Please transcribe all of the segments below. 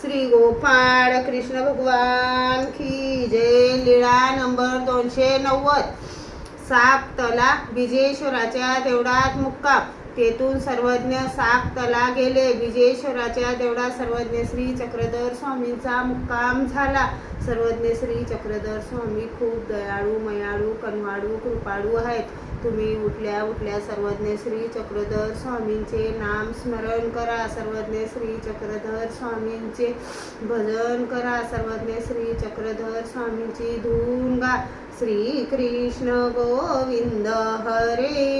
श्री गोपाळ कृष्ण भगवान की जय. लीळा नंबर दोनशे नव्वद. साप तला विजेश्वराच्या देवळात मुक्काम. तेथून सर्वज्ञ साप तला गेले. विजयेश्वराच्या देवळात सर्वज्ञ श्री चक्रधर स्वामींचा मुक्काम झाला. सर्वज्ञ श्री चक्रधर स्वामी खूप दयाळू मयाळू कनवाळू कृपाळू आहेत. तुम्ही उठल्या उठल्या सर्वज्ञ श्री चक्रधर स्वामींचे नाम स्मरण करा. सर्वज्ञ श्री चक्रधर स्वामींचे भजन करा. सर्वज्ञ श्री चक्रधर स्वामींची धून गा श्री कृष्ण गोविंद हरे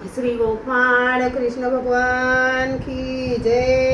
वासुदेव श्री गोपाळ कृष्ण भगवान की जय